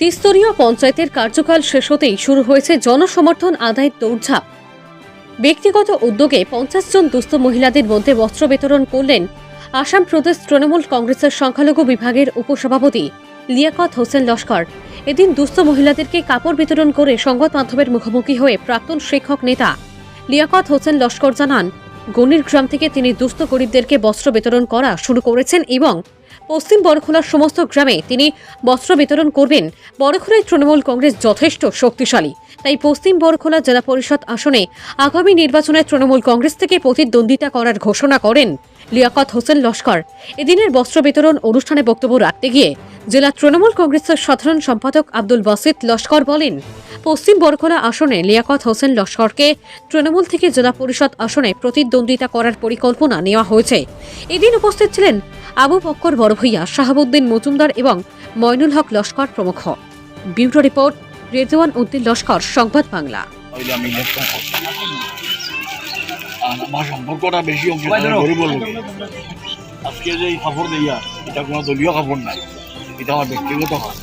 ত্রিস্তরীয় পঞ্চায়েতের কার্যকাল শেষ হতেই শুরু হয়েছে জনসমর্থন আদায়ের দৌড়ঝাঁপ। ব্যক্তিগত উদ্যোগে পঞ্চাশ জন দুস্থ মহিলাদের মধ্যে বস্ত্র বিতরণ করলেন আসাম প্রদেশ তৃণমূল কংগ্রেসের সংখ্যালঘু বিভাগের উপসভাপতি লিয়াকত হোসেন লস্কর। এদিন দুস্থ মহিলাদেরকে কাপড় বিতরণ করে সংবাদ মাধ্যমের মুখোমুখি হয়ে প্রাক্তন শিক্ষক নেতা লিয়াকত হোসেন লস্কর জানান গণির গ্রাম থেকে তিনি দুস্থ গরিবদেরকে বস্ত্র বিতরণ করা শুরু করেছেন এবং পশ্চিম বড়খোলার সমস্ত গ্রামে তিনি বস্ত্র বিতরণ করবেন। বড়খোলায় তৃণমূল কংগ্রেস যথেষ্ট শক্তিশালী। তাই পশ্চিম বরখোলা জেলা পরিষদ আসনে আগামী নির্বাচনে তৃণমূল কংগ্রেস থেকে প্রতিদ্বন্দ্বিতা করার ঘোষণা করেন লিয়াকত হোসেন লস্কর। এদিনের বস্ত্র বিতরণ অনুষ্ঠানে বক্তব্য রাখতে গিয়ে জেলা তৃণমূল কংগ্রেসের সাধারণ সম্পাদক আব্দুল বাসিত লস্কর বলেন, পশ্চিম বরখোলা আসনে লিয়াকত হোসেন লস্করকে তৃণমূল থেকে জেলা পরিষদ আসনে প্রতিদ্বন্দ্বিতা করার পরিকল্পনা নেওয়া হয়েছে। এদিন উপস্থিত ছিলেন আবু বক্কর বড় ভূঁইয়া শাহাবুদ্দিন মজুমদার এবং ময়নুল হক লস্কর প্রমুখ। Bureau report Rezwan Uddin Laskar Sangbad Bangla. আমার সম্পর্কটা বেশি অংশ গরিব আজকে যে এই খবর দিয়া এটা কোনো দলীয় খবর নাই। এটা আমার ব্যক্তিগত খবর।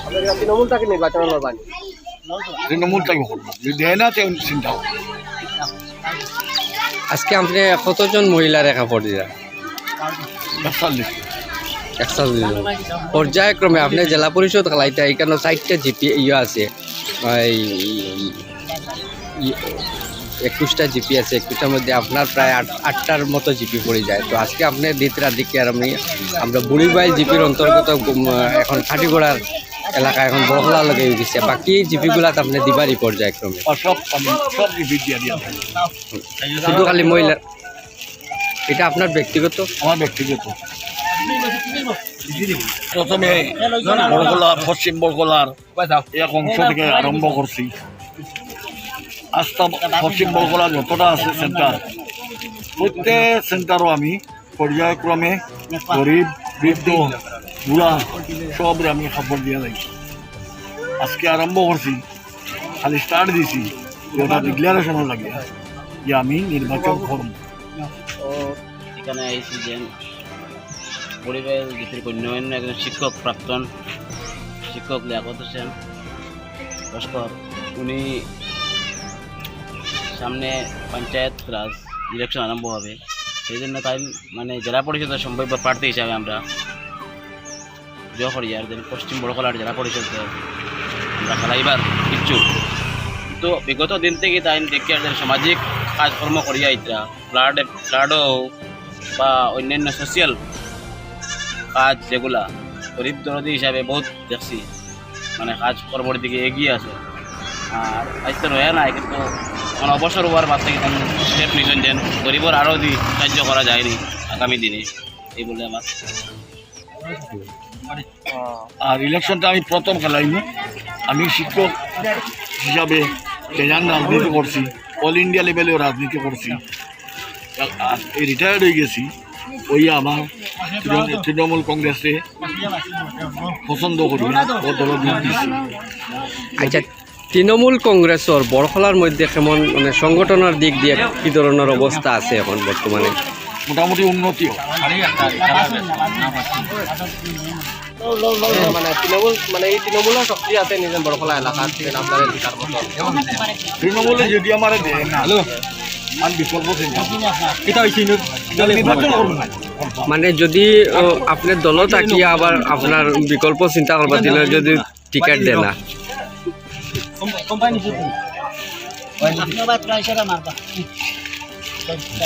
আপনারা তৃণমূলটাকে নির্বাচন লড়বেন তৃণমূল করব যদি দেয় না চিন্তা আজকে আপনি কতজন মহিলার কাপড় একচল্লিশ পর্যায়ক্রমে আপনি জেলা পরিষদ খেলাইতে এখানে চারটা জিপি ইয়ে আছে একুশটা জিপি আছে একুশটার মধ্যে আপনার প্রায় আট আটটার মতো জিপি পড়ে যায়। তো আজকে আপনি দ্বিতীয় দিকে আর আমি আমরা বুড়িবাইল জিপির অন্তর্গত এখন খাটিগোড়ার এলাকা এখন বড়খলা লগে গেছে। বাকি জিপিগুলাত আপনি দিবারই পর্যায়ক্রমে। শুধু খালি মহিলা এটা আপনার ব্যক্তিগত? আমার ব্যক্তিগত। প্রথমে বরগোলা পশ্চিম বরগোলার এক অংশ থেকে আরম্ভ করছি। আস্তা পশ্চিম বরগোলা যতটা আছে সেন্টার প্রত্যেক সেন্টারও আমি পর্যায়ক্রমে গরিব, বৃদ্ধ, বুড়া, সবরে আমি খবর দিয়ে যাই আজকে আরম্ভ করছি, খালি স্টার্ট দিছি ওটা ডিক্লারেশনও লাগে যে আমি নির্বাচন করব এখানে পরিবার গীতির অন্যান্য একজন শিক্ষক প্রাক্তন শিক্ষক লিয়াকত হোসেন লস্কর উনি সামনে পঞ্চায়েত রাজ ইলেকশন আরম্ভ হবে। সেই জন্য তাই মানে জেলা পরিষদের সম্ভাব্য প্রার্থী হিসাবে আমরা জয় করি। আর পশ্চিম বড়কলার জেলা পরিষদে আমরা খেলাইবার ইচ্ছুক তো বিগত দিন থেকে তাই দেখি আর সামাজিক কাজকর্ম করিয়া ইতরা ফ্লাড ফ্লাডও বা অন্যান্য সোশিয়াল কাজ যেগুলা গরিব দরদি হিসাবে বহুত দেখছি। মানে কাজ কর্মর দিকে এগিয়ে আছে। আর আজ তো রয়ে নাই, কিন্তু এখন অবসর হওয়ার বাদ থেকে কোনো স্টেপ নিছেন যেন গরিবর আরও দি সাহায্য করা যায়নি আগামী দিনে। এই বলে আমার। আর ইলেকশনটা আমি প্রথম খেলাইনি আমি শিক্ষক হিসাবে কেজান রাজনীতি করছি। অল ইন্ডিয়া লেভেলেও রাজনীতি করছি। রিটায়ার্ড হয়ে গেছি। ওই আমার তৃণমূল কংগ্রেসে পছন্দ করি ও আচ্ছা তৃণমূল কংগ্রেসর বড়খলার মধ্যে কেমন মানে সংগঠনের দিক দিয়ে কি ধরনের অবস্থা আছে এখন বর্তমানে মোটামুটি উন্নতিও। মানে তৃণমূল মানে এই তৃণমূলের শক্তি আছে নিজের বড়খলা এলাকার আপনাদের বিকার মতো তৃণমূলে যদি আমার দেয় না বিকল্প চিন্তা মানে যদি ও, আপনার দল থাকিয়া আবার আপনার বিকল্প চিন্তা করবা দিলে যদি টিকেট দেয় না।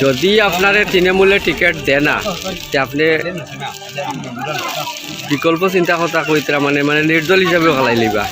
যদি আপনার তৃণমূলে টিকেট দেয় না তে আপনি বিকল্প চিন্তা কথা কইতরা মানে মানে নির্দল হিসাবে খেলাই লিবা